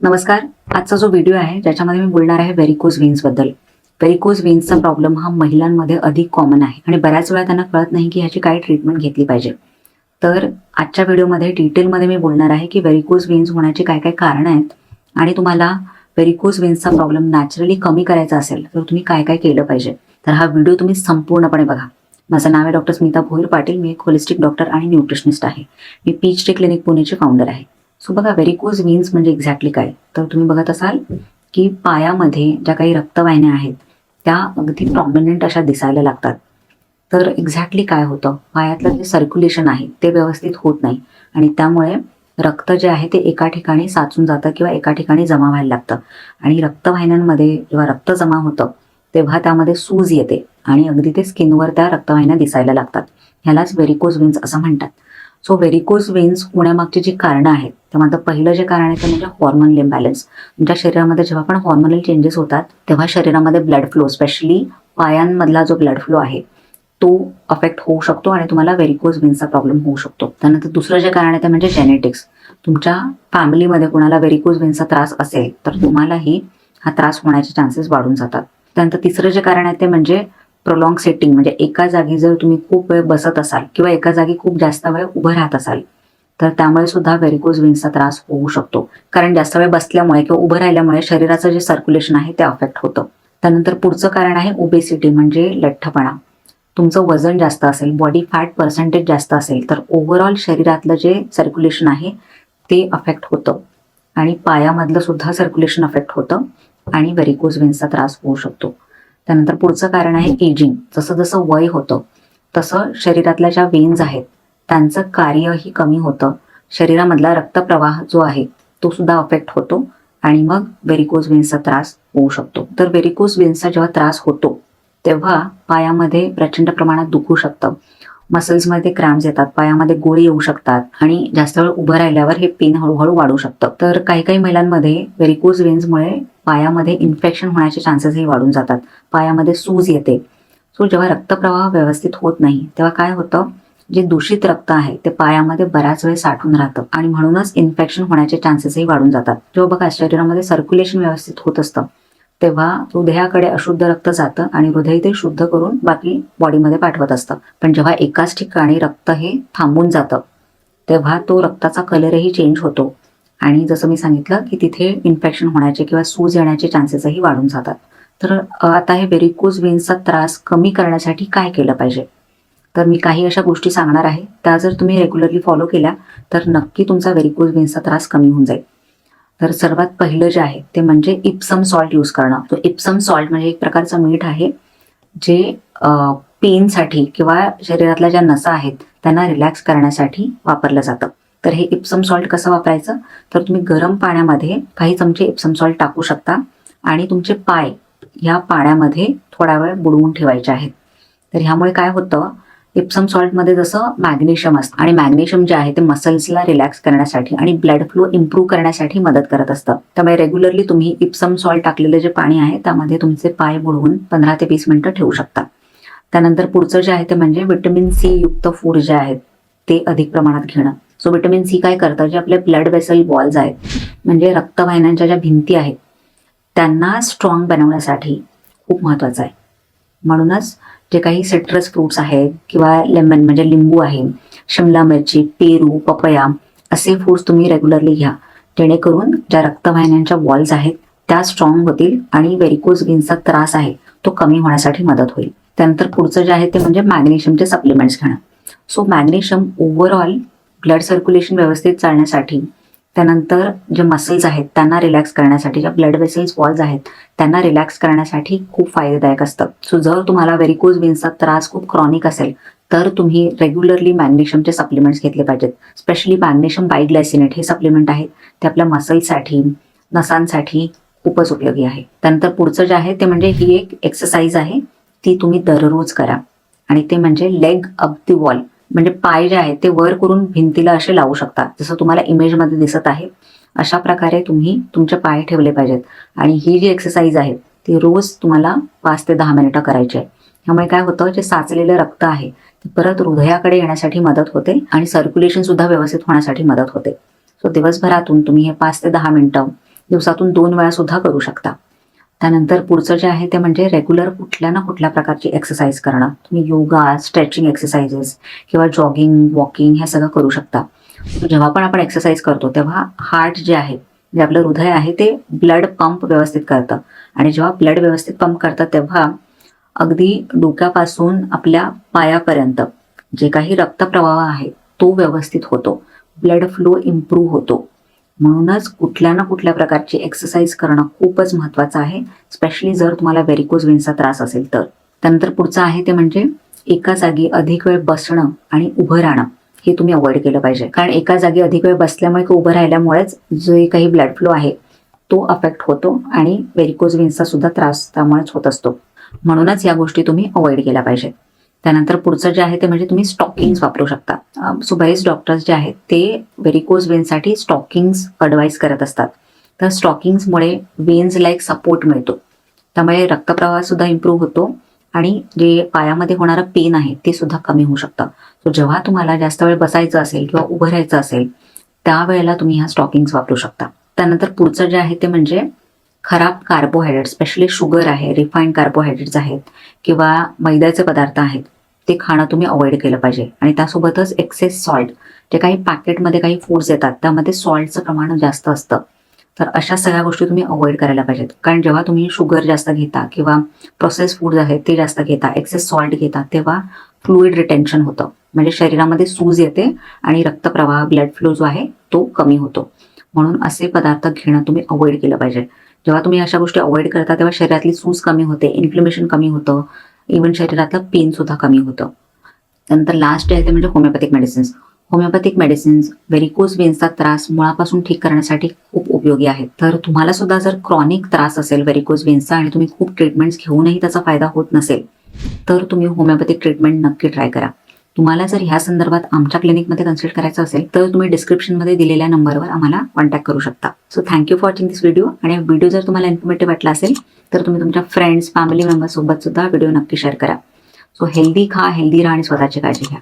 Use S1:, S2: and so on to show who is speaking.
S1: नमस्कार. आजचा जो व्हिडिओ आहे ज्याच्यामध्ये मी बोलणार आहे व्हेरिकोज व्हेन्सबद्दल. व्हेरिकोज व्हेन्सचा प्रॉब्लेम हा महिलांमध्ये अधिक कॉमन आहे. आणि बऱ्याच वेळा त्यांना कळत नाही की ह्याची काय ट्रीटमेंट घेतली पाहिजे. तर आजच्या व्हिडिओमध्ये डिटेलमध्ये मी बोलणार आहे की व्हेरिकोज व्हेन्स होण्याची काय काय कारणं आहेत. आणि तुम्हाला व्हेरिकोज व्हेन्सचा प्रॉब्लेम नॅचरली कमी करायचा असेल तर तुम्ही काय काय केलं पाहिजे. तर हा व्हिडिओ तुम्ही संपूर्णपणे बघा. माझं नाव आहे डॉक्टर स्मिता भोईर पाटील. मी एक होलिस्टिक डॉक्टर आणि न्यूट्रिशनिस्ट आहे. मी पीच टी क्लिनिक पुणेचे फाउंडर आहे. सो बघा व्हेरिकोज व्हीन्स म्हणजे एक्झॅक्टली काय? तर तुम्ही बघत असाल की पायामध्ये ज्या काही रक्तवाहिन्या आहेत त्या अगदी प्रॉमिनंट अशा दिसायला लागतात. तर एक्झॅक्टली काय होतं? पायातलं जे सर्क्युलेशन आहे ते व्यवस्थित होत नाही. आणि त्यामुळे रक्त जे आहे ते एका ठिकाणी साचून जातं किंवा एका ठिकाणी जमा व्हायला लागतं. आणि रक्तवाहिन्यांमध्ये जेव्हा रक्त जमा होतं तेव्हा त्यामध्ये सूज येते आणि अगदी ते स्किनवर त्या रक्तवाहिन्या दिसायला लागतात. ह्यालाच व्हेरिकोज विन्स असं म्हणतात. सो व्हेरिकोज वेन्स होण्यामागची जी कारणं आहेत त्यामध्ये पहिलं जे कारण आहे ते म्हणजे हॉर्मोनल इम्बॅलन्स तुमच्या शरीरामध्ये जेव्हा पण हॉर्मोनल चेंजेस होतात तेव्हा शरीरामध्ये ब्लड फ्लो स्पेशली पायांमधला जो ब्लड फ्लो आहे तो अफेक्ट होऊ शकतो आणि तुम्हाला व्हेरिकोज वेन्सचा प्रॉब्लेम होऊ शकतो. त्यानंतर दुसरं जे कारण आहे ते म्हणजे जेनेटिक्स तुमच्या फॅमिलीमध्ये कोणाला व्हेरिकोज वेन्सचा त्रास असेल तर तुम्हालाही हा त्रास होण्याचे चान्सेस वाढून जातात. त्यानंतर तिसरं जे कारण आहे ते म्हणजे प्रोलॉंग सेटिंग म्हणजे एका जागी जर तुम्ही खूप वेळ बसत असाल किंवा एका जागी खूप जास्त वेळ उभं राहत असाल तर त्यामुळे सुद्धा व्हेरिकोज विन्सचा त्रास होऊ शकतो. कारण जास्त वेळ बसल्यामुळे किंवा उभं राहिल्यामुळे शरीराचं जे सर्क्युलेशन आहे ते अफेक्ट होतं. त्यानंतर पुढचं कारण आहे ओबेसिटी म्हणजे लठ्ठपणा. तुमचं वजन जास्त असेल बॉडी फॅट पर्सेंटेज जास्त असेल तर ओव्हरऑल शरीरातलं जे सर्क्युलेशन आहे ते अफेक्ट होतं. आणि पायामधलं सुद्धा सर्क्युलेशन अफेक्ट होतं आणि व्हेरिकोज विन्सचा त्रास होऊ शकतो. त्यानंतर पुढचं कारण आहे एजिंग जसं जसं वय होतं तसं शरीरातल्या ज्या वेन्स आहेत त्यांचं कार्यही कमी होतं. शरीरामधला रक्तप्रवाह जो आहे तो सुद्धा अफेक्ट होतो आणि मग व्हेरिकोज वेन्सचा त्रास होऊ शकतो. तर व्हेरिकोज वेन्सचा जेव्हा त्रास होतो तेव्हा पायामध्ये प्रचंड प्रमाणात दुखू शकतं. मसल्समध्ये क्रॅम्स येतात पायामध्ये गोळी येऊ शकतात आणि जास्त वेळ उभं राहिल्यावर हे पेन हळूहळू वाढू शकतं. तर काही काही महिलांमध्ये व्हेरिकोज वेन्समुळे पायामध्ये इन्फेक्शन होण्याचे चान्सेसही वाढून जातात. पायामध्ये सूज येते. सो जेव्हा रक्तप्रवाह व्यवस्थित होत नाही तेव्हा काय होतं? जे दूषित रक्त आहे ते पायामध्ये बराच वेळ साठून राहतं आणि म्हणूनच इन्फेक्शन होण्याचे चान्सेसही वाढून जातात. जेव्हा बघा शरीरामध्ये सर्क्युलेशन व्यवस्थित होत असतं तेव्हा हृदयाकडे अशुद्ध रक्त जातं आणि हृदय ते शुद्ध करून बाकी बॉडीमध्ये पाठवत असतं. पण जेव्हा एकाच ठिकाणी रक्त हे थांबून जातं तेव्हा तो रक्ताचा कलरही चेंज होतो. आणि जसं मी सांगितलं की तिथे इन्फेक्शन होण्याचे किंवा सूज येण्याचे चान्सेसही वाढून जातात. तर आता हे व्हेरिकोज वेन्सचा त्रास कमी करण्यासाठी काय केलं पाहिजे? तर मी काही अशा गोष्टी सांगणार आहे. त्या जर तुम्ही रेग्युलरली फॉलो केल्या तर नक्की तुमचा वेरिकोज वेन्सचा त्रास कमी होऊन जाईल. तर सर्वात पहिलं जे आहे ते म्हणजे इप्सम सॉल्ट यूज करणं. तो इप्सम सॉल्ट म्हणजे एक प्रकारचं मीठ आहे जे पेनसाठी किंवा शरीरातल्या ज्या नसा आहेत त्यांना रिलॅक्स करण्यासाठी वापरलं जातं. तर हे इप्सम सॉल्ट कसं वापरायचं? तर तुम्ही गरम पाण्यामध्ये काही चमचे इप्सम सॉल्ट टाकू शकता आणि तुमचे पाय ह्या पाण्यामध्ये थोडा वेळ बुडवून ठेवायचे आहेत. तर ह्यामुळे काय होतं? इप्सम सॉल्टमध्ये जसं मॅग्नेशियम असतं. आणि मॅग्नेशियम जे आहे ते मसल्सला रिलॅक्स करण्यासाठी आणि ब्लड फ्लो इम्प्रूव्ह करण्यासाठी मदत करत असतं. त्यामुळे रेग्युलरली तुम्ही इप्सम सॉल्ट टाकलेलं जे पाणी आहे त्यामध्ये तुमचे पाय बुडवून पंधरा ते वीस मिनिटं ठेवू शकता. त्यानंतर पुढचं जे आहे ते म्हणजे विटॅमिन सी युक्त फूड जे आहेत ते अधिक प्रमाणात घेणं. सो विटॅमिन सी काय करतं? जे आपले ब्लड वेसल वॉल्स आहेत म्हणजे रक्तवाहिन्यांच्या ज्या भिंती आहेत त्यांना स्ट्रॉंग बनवण्यासाठी खूप महत्वाचं आहे. म्हणूनच जे काही सिट्रस फ्रुट्स आहेत किंवा लेमन म्हणजे लिंबू आहे शिमला मिरची पेरू पपया असे फूड्स तुम्ही रेग्युलरली घ्या. जेणेकरून ज्या रक्तवाहिन्यांच्या वॉल्स आहेत त्या स्ट्रॉंग होतील आणि व्हेरिकोज वेन्सचा त्रास आहे तो कमी होण्यासाठी मदत होईल. त्यानंतर पुढचं जे आहे ते म्हणजे मॅग्नेशियमचे सप्लिमेंट्स घेणं. So magnesium overall blood circulation व्यवस्थित चालण्यासाठी त्यानंतर जे मसल्स आहेत त्यांना रिलॅक्स करण्यासाठी ज्या ब्लड वेसल्स वॉल्स आहेत त्यांना रिलॅक्स करण्यासाठी खूप फायदेदायक असतं. सो जर तुम्हाला व्हेरिकोज वेन्सचा त्रास खूप क्रॉनिक असेल तर तुम्ही रेग्युलरली मॅग्नेशियमचे सप्लिमेंट्स घेतले पाहिजेत. स्पेशली मॅग्नेशियम बायग्लायसिनेट हे सप्लिमेंट आहेत ते आपल्या मसल्ससाठी नसांसाठी खूपच उपयोगी आहे. त्यानंतर पुढचं जे आहे ते म्हणजे ही एक एक्सरसाइज आहे ती तुम्ही दररोज करा. आणि ते म्हणजे लेग अप दी वॉल म्हणजे पाय जे आहेत ते वर करून भिंतीला असे लावू शकता. जसं तुम्हाला इमेजमध्ये दिसत आहे अशा प्रकारे तुम्ही तुमचे पाय ठेवले पाहिजेत. आणि ही जी एक्सरसाइज आहे ती रोज तुम्हाला पाच ते दहा मिनिटं करायची आहे. त्यामुळे काय होतं जे साचलेलं रक्त आहे ते परत हृदयाकडे येण्यासाठी मदत होते आणि सर्क्युलेशन सुद्धा व्यवस्थित होण्यासाठी मदत होते. सो दिवसभरातून तुम्ही हे पाच ते दहा मिनिटं दिवसातून दोन वेळा सुद्धा करू शकता. त्यानंतर पुढचं जे आहे ते म्हणजे रेग्युलर कुठल्या ना कुठल्या प्रकारची एक्सरसाइज करणं. तुम्ही योगा स्ट्रेचिंग एक्सरसाइजेस किंवा जॉगिंग वॉकिंग ह्या सगळं करू शकता. जेव्हा पण आपण एक्सरसाइज करतो तेव्हा हार्ट जे आहे जे आपलं हृदय आहे ते ब्लड पंप व्यवस्थित करतं. आणि जेव्हा ब्लड व्यवस्थित पंप करतं तेव्हा अगदी डोक्यापासून आपल्या पायापर्यंत जे काही रक्तप्रवाह आहे तो व्यवस्थित होतो. ब्लड फ्लो इम्प्रूव्ह होतो. म्हणूनच कुठल्या ना कुठल्या प्रकारची एक्सरसाइज करणं खूपच महत्वाचं आहे. स्पेशली जर तुम्हाला व्हेरिकोज वेन्सचा त्रास असेल तर. त्यानंतर पुढचं आहे ते म्हणजे एका जागी अधिक वेळ बसणं आणि उभं राहणं. हे तुम्ही अवॉइड केलं पाहिजे. कारण एका जागी अधिक वेळ बसल्यामुळे किंवा उभं राहिल्यामुळेच जे काही ब्लड फ्लो आहे तो अफेक्ट होतो आणि व्हेरिकोज वेन्सचा सुद्धा त्रास त्यामुळेच होत असतो. म्हणूनच या गोष्टी तुम्ही अवॉइड केल्या पाहिजेत. त्यानंतर पुढचं जे आहे ते म्हणजे तुम्ही स्टॉकिंग्स वापरू शकता. सो बरेच डॉक्टर्स जे आहेत ते व्हेरिकोज वेन्ससाठी स्टॉकिंग्स अडवाईस करत असतात. तर स्टॉकिंग्समुळे वेन्सला एक सपोर्ट मिळतो. त्यामुळे रक्तप्रवाह सुद्धा इम्प्रूव्ह होतो आणि जे पायामध्ये होणारं पेन आहे ते सुद्धा कमी होऊ शकतं. सो जेव्हा तुम्हाला जास्त वेळ बसायचं असेल किंवा उभं राहायचं असेल त्यावेळेला तुम्ही ह्या स्टॉकिंग्स वापरू शकता. त्यानंतर पुढचं जे आहे ते म्हणजे खराब कार्बोहायड्रेट स्पेशली शुगर आहे रिफाईंड कार्बोहायड्रेट्स आहेत किंवा मैद्याचे पदार्थ आहेत ते खाणं तुम्ही अवॉइड केलं पाहिजे. आणि त्यासोबतच एक्सेस सॉल्ट जे काही पॅकेटमध्ये काही फूड्स येतात त्यामध्ये सॉल्टचं प्रमाण जास्त असतं. तर अशा सगळ्या गोष्टी तुम्ही अवॉइड करायला पाहिजेत. कारण जेव्हा तुम्ही शुगर जास्त घेता किंवा प्रोसेस फूड आहेत ते जास्त घेता एक्सेस सॉल्ट घेता तेव्हा फ्लुईड रिटेन्शन होतं. म्हणजे शरीरामध्ये सूज येते आणि रक्तप्रवाह ब्लड फ्लो जो आहे तो कमी होतो. म्हणून असे पदार्थ घेणं तुम्ही अवॉइड केलं पाहिजे. जेव्हा तुम्ही अशा गोष्टी अवॉइड करता तेव्हा शरीरातली सूज कमी होते इन्फ्लेमेशन कमी होतं. इव्हन शरीरातलं पेन सुद्धा कमी होतं. त्यानंतर लास्ट आहे ते म्हणजे homeopathic medicines homeopathic medicines varicose वेन्सचा त्रास मुळापासून ठीक करण्यासाठी खूप उपयोगी आहेत. तर तुम्हाला सुद्धा जर क्रॉनिक त्रास असेल व्हेरिकोज वेन्सचा आणि तुम्ही खूप ट्रीटमेंट्स घेऊनही त्याचा फायदा होत नसेल तर तुम्ही होमिओपॅथिक ट्रीटमेंट नक्की ट्राय करा. तुम्हाला जर ह्या संदर्भात आमच्या क्लिनिकमध्ये कन्सल्ट करायचं असेल तर तुम्ही डिस्क्रिप्शनमध्ये दिलेल्या नंबरवर आम्हाला कॉन्टॅक्ट करू शकता. So thank you for watching this video आणि व्हिडिओ जर तुम्हाला इन्फॉर्मेटिव्ह वाटला असेल तर तुम्ही तुमच्या फ्रेंड्स फॅमिली मेंबर्ससोबत सुद्धा व्हिडिओ नक्की शेअर करा. सो हेल्दी खा हेल्दी राहा आणि स्वतःची काळजी घ्या.